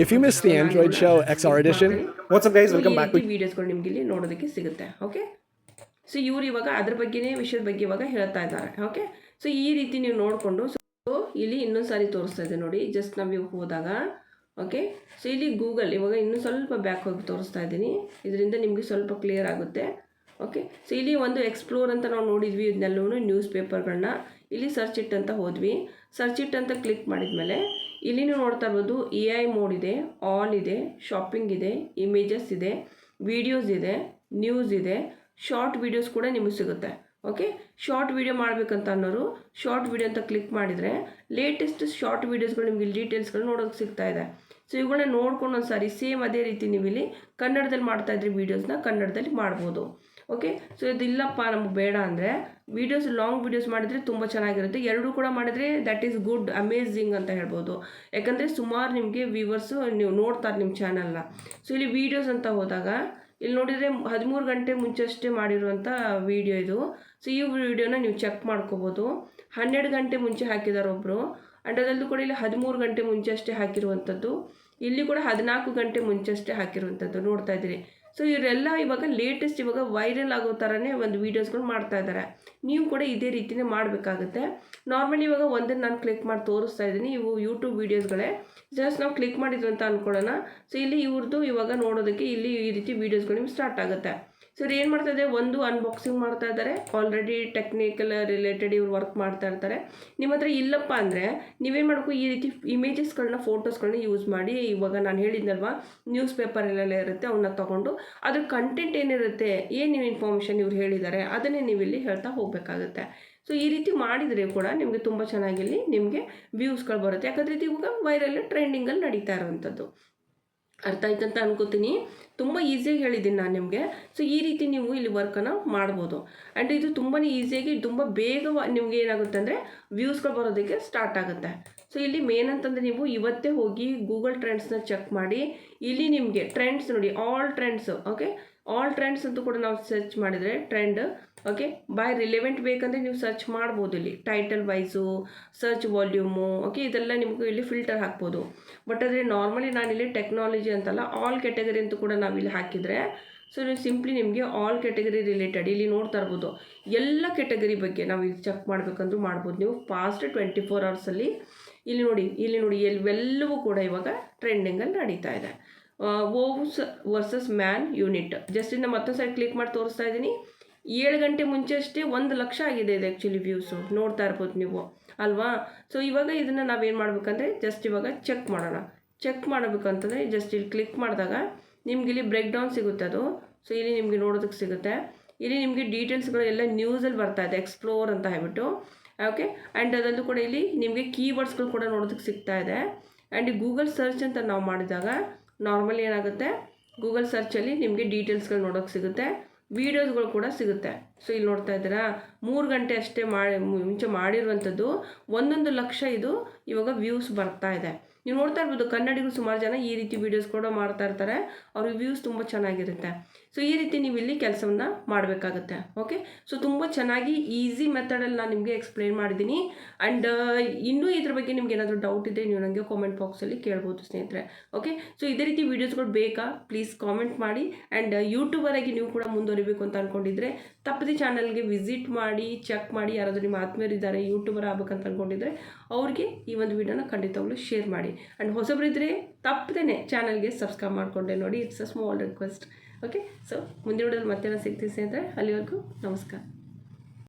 If you the the Android show XR edition, what's guys guys? Back back. ವೀಡಿಯೋಸ್ಗಳು ನಿಮಗೆ ಇಲ್ಲಿ ನೋಡೋದಕ್ಕೆ ಸಿಗುತ್ತೆ. ಓಕೆ ಸೊ ಇವರು ಇವಾಗ ಅದ್ರ ಬಗ್ಗೆನೇ ವಿಷಯದ ಬಗ್ಗೆ ಇವಾಗ ಹೇಳ್ತಾ ಇದ್ದಾರೆ. ಓಕೆ ಸೊ ಈ ರೀತಿ ನೀವು ನೋಡಿಕೊಂಡು ಸೊ ಇಲ್ಲಿ ಇನ್ನೊಂದು ಸಾರಿ ತೋರಿಸ್ತಾ ಇದೆ ನೋಡಿ. ಜಸ್ಟ್ ನಾವು ಇವಾಗ ಹೋದಾಗ ಓಕೆ ಸೊ ಇಲ್ಲಿ ಗೂಗಲ್ ಇವಾಗ ಇನ್ನೂ ಸ್ವಲ್ಪ ಬ್ಯಾಕ್ ಹೋಗಿ ತೋರಿಸ್ತಾ ಇದ್ದೀನಿ. ಇದರಿಂದ ನಿಮಗೆ ಸ್ವಲ್ಪ ಕ್ಲಿಯರ್ ಆಗುತ್ತೆ. ಓಕೆ ಸೊ ಇಲ್ಲಿ ಒಂದು ಎಕ್ಸ್ಪ್ಲೋರ್ ಅಂತ ನಾವು ನೋಡಿದ್ವಿ. ಇದನ್ನೆಲ್ಲೂ ನ್ಯೂಸ್ ಪೇಪರ್ಗಳನ್ನ ಇಲ್ಲಿ ಸರ್ಚ್ ಇಟ್ ಅಂತ ಹೋದ್ವಿ. ಸರ್ಚ್ ಇಟ್ ಅಂತ ಕ್ಲಿಕ್ ಮಾಡಿದ್ಮೇಲೆ, ಇಲ್ಲಿ ನೀವು ನೋಡ್ತಾ ಇರ್ಬೋದು ಎ ಐ ಮೋಡ್ ಇದೆ ಆಲ್ ಇದೆ ಶಾಪಿಂಗ್ ಇದೆ ಇಮೇಜಸ್ ಇದೆ ವಿಡಿಯೋಸ್ ಇದೆ ನ್ಯೂಸ್ ಇದೆ. ಶಾರ್ಟ್ ವೀಡಿಯೋಸ್ ಕೂಡ ನಿಮಗೆ ಸಿಗುತ್ತೆ. ಓಕೆ ಶಾರ್ಟ್ ವೀಡಿಯೋ ಮಾಡಬೇಕಂತ ಅನ್ನೋರು ಶಾರ್ಟ್ ವೀಡಿಯೋ ಅಂತ ಕ್ಲಿಕ್ ಮಾಡಿದರೆ ಲೇಟೆಸ್ಟ್ ಶಾರ್ಟ್ ವೀಡಿಯೋಸ್ಗಳು ನಿಮಗೆ ಇಲ್ಲಿ ಡೀಟೇಲ್ಸ್ಗಳು ನೋಡೋಕೆ ಸಿಗ್ತಾ ಇದೆ. ಸೊ ಇವುಗಳನ್ನ ನೋಡ್ಕೊಂಡು ಒಂದು ಸಾರಿ ಸೇಮ್ ಅದೇ ರೀತಿ ನೀವು ಇಲ್ಲಿ ಕನ್ನಡದಲ್ಲಿ ಮಾಡ್ತಾ ಇದ್ರಿ ವೀಡಿಯೋಸ್ನ ಕನ್ನಡದಲ್ಲಿ ಮಾಡ್ಬೋದು. ಓಕೆ ಸೊ ಇದಿಲ್ಲಪ್ಪ ನಮಗೆ ಬೇಡ ಅಂದರೆ ವೀಡಿಯೋಸ್ ಲಾಂಗ್ ವೀಡಿಯೋಸ್ ಮಾಡಿದರೆ ತುಂಬ ಚೆನ್ನಾಗಿರುತ್ತೆ. ಎರಡೂ ಕೂಡ ಮಾಡಿದರೆ ದ್ಯಾಟ್ ಈಸ್ ಗುಡ್ ಅಮೇಝಿಂಗ್ ಅಂತ ಹೇಳ್ಬೋದು. ಯಾಕಂದರೆ ಸುಮಾರು ನಿಮಗೆ ವ್ಯೂವರ್ಸು ನೀವು ನೋಡ್ತಾರೆ ನಿಮ್ಮ ಚಾನಲ್ನ ಸೊ ಇಲ್ಲಿ ವೀಡಿಯೋಸ್ ಅಂತ ಹೋದಾಗ ಇಲ್ಲಿ ನೋಡಿದರೆ ಹದಿಮೂರು ಗಂಟೆ ಮುಂಚೆಷ್ಟೇ ಮಾಡಿರುವಂಥ ವೀಡಿಯೋ ಇದು. ಸೊ ಈ ವಿಡಿಯೋನ ನೀವು ಚೆಕ್ ಮಾಡ್ಕೋಬೋದು. ಹನ್ನೆರಡು ಗಂಟೆ ಮುಂಚೆ ಹಾಕಿದ್ದಾರೆ ಒಬ್ಬರು ಆ್ಯಂಡ್ ಅದರಲ್ಲೂ ಕೂಡ ಇಲ್ಲಿ ಹದಿಮೂರು ಗಂಟೆ ಮುಂಚೆ ಅಷ್ಟೇ ಹಾಕಿರುವಂಥದ್ದು ಇಲ್ಲಿ ಕೂಡ ಹದಿನಾಲ್ಕು ಗಂಟೆ ಮುಂಚೆ ಅಷ್ಟೇ ಹಾಕಿರುವಂಥದ್ದು ನೋಡ್ತಾ ಇದ್ದೀರಿ. ಸೊ ಇವರೆಲ್ಲ ಇವಾಗ ಲೇಟೆಸ್ಟ್ ಇವಾಗ ವೈರಲ್ ಆಗೋ ಥರನೇ ಒಂದು ವೀಡಿಯೋಸ್ಗಳು ಮಾಡ್ತಾ ಇದ್ದಾರೆ ನೀವು ಕೂಡ ಇದೇ ರೀತಿಯೇ ಮಾಡಬೇಕಾಗುತ್ತೆ. ನಾರ್ಮಲಿ ಇವಾಗ ಒಂದನ್ನು ನಾನು ಕ್ಲಿಕ್ ಮಾಡಿ ತೋರಿಸ್ತಾ ಇದ್ದೀನಿ. ಇವು ಯೂಟ್ಯೂಬ್ ವೀಡಿಯೋಸ್ಗಳೇ ಜಸ್ಟ್ ನಾವು ಕ್ಲಿಕ್ ಮಾಡಿದ್ವಿ ಅಂತ ಅಂದ್ಕೊಳ್ಳೋಣ ಸೊ ಇಲ್ಲಿ ಇವ್ರದ್ದು ಇವಾಗ ನೋಡೋದಕ್ಕೆ ಇಲ್ಲಿ ಈ ರೀತಿ ವೀಡಿಯೋಸ್ಗಳು ನಿಮ್ಗೆ ಸ್ಟಾರ್ಟ್ ಆಗುತ್ತೆ. ಸರ್ ಏನು ಮಾಡ್ತಾ ಇದ್ದಾರೆ? ಒಂದು ಅನ್ಬಾಕ್ಸಿಂಗ್ ಮಾಡ್ತಾ ಇದ್ದಾರೆ. ಆಲ್ರೆಡಿ ಟೆಕ್ನಿಕಲ್ ರಿಲೇಟೆಡ್ ಇವ್ರು ವರ್ಕ್ ಮಾಡ್ತಾ ಇರ್ತಾರೆ. ನಿಮ್ಮ ಹತ್ರ ಇಲ್ಲಪ್ಪ ಅಂದರೆ ನೀವೇನು ಮಾಡಬೇಕು? ಈ ರೀತಿ ಇಮೇಜಸ್ಗಳನ್ನ ಫೋಟೋಸ್ಗಳನ್ನ ಯೂಸ್ ಮಾಡಿ, ಇವಾಗ ನಾನು ಹೇಳಿದ್ನಲ್ವಾ ನ್ಯೂಸ್ ಪೇಪರಲ್ಲೆಲ್ಲ ಇರುತ್ತೆ ಅವನ್ನ ತೊಗೊಂಡು. ಅದ್ರ ಕಂಟೆಂಟ್ ಏನಿರುತ್ತೆ? ಏನು ಇನ್ಫಾರ್ಮೇಷನ್ ಇವ್ರು ಹೇಳಿದ್ದಾರೆ? ಅದನ್ನೇ ನೀವು ಇಲ್ಲಿ ಹೇಳ್ತಾ ಹೋಗಬೇಕಾಗುತ್ತೆ. ಸೊ ಈ ರೀತಿ ಮಾಡಿದರೆ ಕೂಡ ನಿಮಗೆ ತುಂಬ ಚೆನ್ನಾಗಿಲ್ಲಿ ನಿಮಗೆ ವ್ಯೂಸ್ಗಳು ಬರುತ್ತೆ. ಯಾಕಂದರೆ ಇದು ಇವಾಗ ವೈರಲ್ ಟ್ರೆಂಡಿಂಗಲ್ಲಿ ನಡೀತಾ ಇರುವಂಥದ್ದು ಅರ್ಥ ಆಯ್ತು ಅಂತ ಅನ್ಕೋತೀನಿ. ತುಂಬ ಈಸಿಯಾಗಿ ಹೇಳಿದ್ದೀನಿ ನಾನು ನಿಮಗೆ. ಸೊ ಈ ರೀತಿ ನೀವು ಇಲ್ಲಿ ವರ್ಕನ್ನು ಮಾಡ್ಬೋದು. ಆ್ಯಂಡ್ ಇದು ತುಂಬಾ ಈಸಿಯಾಗಿ ತುಂಬ ಬೇಗ ನಿಮಗೆ ಏನಾಗುತ್ತೆ ಅಂದರೆ ವ್ಯೂಸ್ಗಳು ಬರೋದಕ್ಕೆ ಸ್ಟಾರ್ಟ್ ಆಗುತ್ತೆ. ಸೊ ಇಲ್ಲಿ ಮೇನ್ ಅಂತಂದರೆ ನೀವು ಇವತ್ತೇ ಹೋಗಿ ಗೂಗಲ್ ಟ್ರೆಂಡ್ಸ್ನ ಚೆಕ್ ಮಾಡಿ. ಇಲ್ಲಿ ನಿಮಗೆ ಟ್ರೆಂಡ್ಸ್ ನೋಡಿ all trends okay all trends ಅಂತೂ ಕೂಡ ನಾವು ಸರ್ಚ್ ಮಾಡಿದರೆ ಟ್ರೆಂಡ್ ಓಕೆ ಬೈ ರಿಲೆವೆಂಟ್ ಬೇಕಂದರೆ ನೀವು ಸರ್ಚ್ ಮಾಡ್ಬೋದು ಇಲ್ಲಿ. Title wise search volume okay ಇದೆಲ್ಲ ನಿಮಗೂ ಇಲ್ಲಿ ಫಿಲ್ಟರ್ ಹಾಕ್ಬೋದು. ಬಟ್ ಆದರೆ ನಾರ್ಮಲಿ ನಾನಿಲ್ಲಿ ಟೆಕ್ನಾಲಜಿ ಅಂತಲ್ಲ ಆಲ್ ಕ್ಯಾಟಗರಿ ಅಂತೂ ಕೂಡ ನಾವಿಲ್ಲಿ ಹಾಕಿದರೆ ಸೊ ನೀವು ಸಿಂಪ್ಲಿ ನಿಮಗೆ ಆಲ್ ಕ್ಯಾಟಗರಿ ರಿಲೇಟೆಡ್ ಇಲ್ಲಿ ನೋಡ್ತಾ ಇರ್ಬೋದು. ಎಲ್ಲ ಕ್ಯಾಟಗರಿ ಬಗ್ಗೆ ನಾವು ಇಲ್ಲಿ ಚೆಕ್ ಮಾಡಬೇಕಂದ್ರೂ ಮಾಡ್ಬೋದು. ನೀವು ಫಾಸ್ಟ್ ಟ್ವೆಂಟಿ ಫೋರ್ ಅವರ್ಸಲ್ಲಿ ಇಲ್ಲಿ ನೋಡಿ ಇಲ್ಲಿ ನೋಡಿ ಎಲ್ಲವೂ ಕೂಡ ಇವಾಗ ಟ್ರೆಂಡಿಂಗಲ್ಲಿ ನಡೀತಾ ಇದೆ. Wolves versus man united just ಇನ್ನು ಮತ್ತೊಂದು ಸೈಡ್ ಕ್ಲಿಕ್ ಮಾಡಿ ತೋರಿಸ್ತಾ ಇದ್ದೀನಿ. ಏಳು ಗಂಟೆ ಮುಂಚೆ ಅಷ್ಟೇ ಒಂದು ಲಕ್ಷ ಆಗಿದೆ ಇದು ಆ್ಯಕ್ಚುಲಿ ವ್ಯೂಸು ನೋಡ್ತಾ ಇರ್ಬೋದು ನೀವು. ಅಲ್ವಾ? ಸೊ ಇವಾಗ ಇದನ್ನು ನಾವೇನು ಮಾಡ್ಬೇಕಂದ್ರೆ ಜಸ್ಟ್ ಇವಾಗ ಚೆಕ್ ಮಾಡೋಣ. ಚೆಕ್ ಮಾಡಬೇಕಂತಂದರೆ ಜಸ್ಟ್ ಇಲ್ಲಿ ಕ್ಲಿಕ್ ಮಾಡಿದಾಗ ನಿಮ್ಗೆ ಇಲ್ಲಿ ಬ್ರೇಕ್ ಡೌನ್ ಸಿಗುತ್ತೆ ಅದು. ಸೊ ಇಲ್ಲಿ ನಿಮಗೆ ನೋಡೋದಕ್ಕೆ ಸಿಗುತ್ತೆ. ಇಲ್ಲಿ ನಿಮಗೆ ಡೀಟೇಲ್ಸ್ಗಳು ಎಲ್ಲ ನ್ಯೂಸಲ್ಲಿ ಬರ್ತಾ ಇದೆ. ಎಕ್ಸ್ಪ್ಲೋರ್ ಅಂತ ಹೇಳ್ಬಿಟ್ಟು. ಓಕೆ ಆ್ಯಂಡ್ ಅದರಲ್ಲೂ ಕೂಡ ಇಲ್ಲಿ ನಿಮಗೆ ಕೀವರ್ಡ್ಸ್ಗಳು ಕೂಡ ನೋಡೋದಕ್ಕೆ ಸಿಗ್ತಾ ಇದೆ. ಆ್ಯಂಡ್ ಗೂಗಲ್ ಸರ್ಚ್ ಅಂತ ನಾವು ಮಾಡಿದಾಗ ನಾರ್ಮಲಿ ಏನಾಗುತ್ತೆ? ಗೂಗಲ್ ಸರ್ಚಲ್ಲಿ ನಿಮಗೆ ಡೀಟೇಲ್ಸ್ಗಳು ನೋಡೋಕ್ಕೆ ಸಿಗುತ್ತೆ. ವೀಡಿಯೋಸ್ಗಳು ಕೂಡ ಸಿಗುತ್ತೆ. ಸೊ, ಇಲ್ಲಿ ನೋಡ್ತಾ ಇದ್ದೀರಾ, ಮೂರು ಗಂಟೆ ಅಷ್ಟೇ ಮಾಡಿ ಮುಂಚೆ ಮಾಡಿರುವಂಥದ್ದು, ಒಂದೊಂದು ಲಕ್ಷ ಇದು ಇವಾಗ ವ್ಯೂಸ್ ಬರ್ತಾ ಇದೆ. ನೀವು ನೋಡ್ತಾ ಇರ್ಬೋದು, ಕನ್ನಡಿಗರು ಸುಮಾರು ಜನ ಈ ರೀತಿ ವೀಡಿಯೋಸ್ ಕೂಡ ಮಾಡ್ತಾ ಇರ್ತಾರೆ. ಅವ್ರಿಗೆ ವ್ಯೂಸ್ ತುಂಬ ಚೆನ್ನಾಗಿರುತ್ತೆ. ಸೊ ಈ ರೀತಿ ನೀವು ಇಲ್ಲಿ ಕೆಲಸವನ್ನು ಮಾಡಬೇಕಾಗುತ್ತೆ. ಓಕೆ ಸೊ ತುಂಬ ಚೆನ್ನಾಗಿ ಈಸಿ ಮೆಥಡಲ್ಲಿ ನಾನು ನಿಮಗೆ ಎಕ್ಸ್ಪ್ಲೈನ್ ಮಾಡಿದ್ದೀನಿ ಆ್ಯಂಡ್ ಇನ್ನೂ ಇದ್ರ ಬಗ್ಗೆ ನಿಮ್ಗೆ ಏನಾದರೂ ಡೌಟ್ ಇದ್ದರೆ ನೀವು ನನಗೆ ಕಾಮೆಂಟ್ ಬಾಕ್ಸಲ್ಲಿ ಕೇಳ್ಬೋದು, ಸ್ನೇಹಿತರೆ. ಓಕೆ ಸೊ ಇದೇ ರೀತಿ ವೀಡಿಯೋಸ್ಗಳು ಬೇಕಾ? ಪ್ಲೀಸ್ ಕಾಮೆಂಟ್ ಮಾಡಿ. ಆ್ಯಂಡ್ ಯೂಟ್ಯೂಬರ್ ಆಗಿ ನೀವು ಕೂಡ ಮುಂದುವರಿಬೇಕು ಅಂತ ಅಂದ್ಕೊಂಡಿದ್ರೆ ತಪ್ಪದೆ ಚಾನಲ್ಗೆ ವಿಸಿಟ್ ಮಾಡಿ ಚೆಕ್ ಮಾಡಿ, ಯಾರಾದರೂ ನಿಮ್ಮ ಆತ್ಮೀಯರಿದ್ದಾರೆ ಯೂಟ್ಯೂಬರ್ ಆಗ್ಬೇಕಂತ ಅಂದ್ಕೊಂಡಿದ್ರೆ ಅವ್ರಿಗೆ ಈ ಒಂದು ವಿಡಿಯೋನ ಖಂಡಿತವಾಗ್ಲೂ ಶೇರ್ ಮಾಡಿ. ಆ್ಯಂಡ್ ಹೊಸಬರಿದ್ದರೆ ತಪ್ಪದೇ ಚಾನಲ್ಗೆ ಸಬ್ಸ್ಕ್ರೈಬ್ ಮಾಡಿಕೊಂಡೆ ನೋಡಿ. It's a small request okay so ಮುಂದಿನ ವಿಡಿಯೋದಲ್ಲಿ ಮತ್ತೆ ಸಿಗ್ತೀವಿ ಸ್ನೇಹಿತರೆ ಅಲ್ಲಿವರೆಗೂ ನಮಸ್ಕಾರ.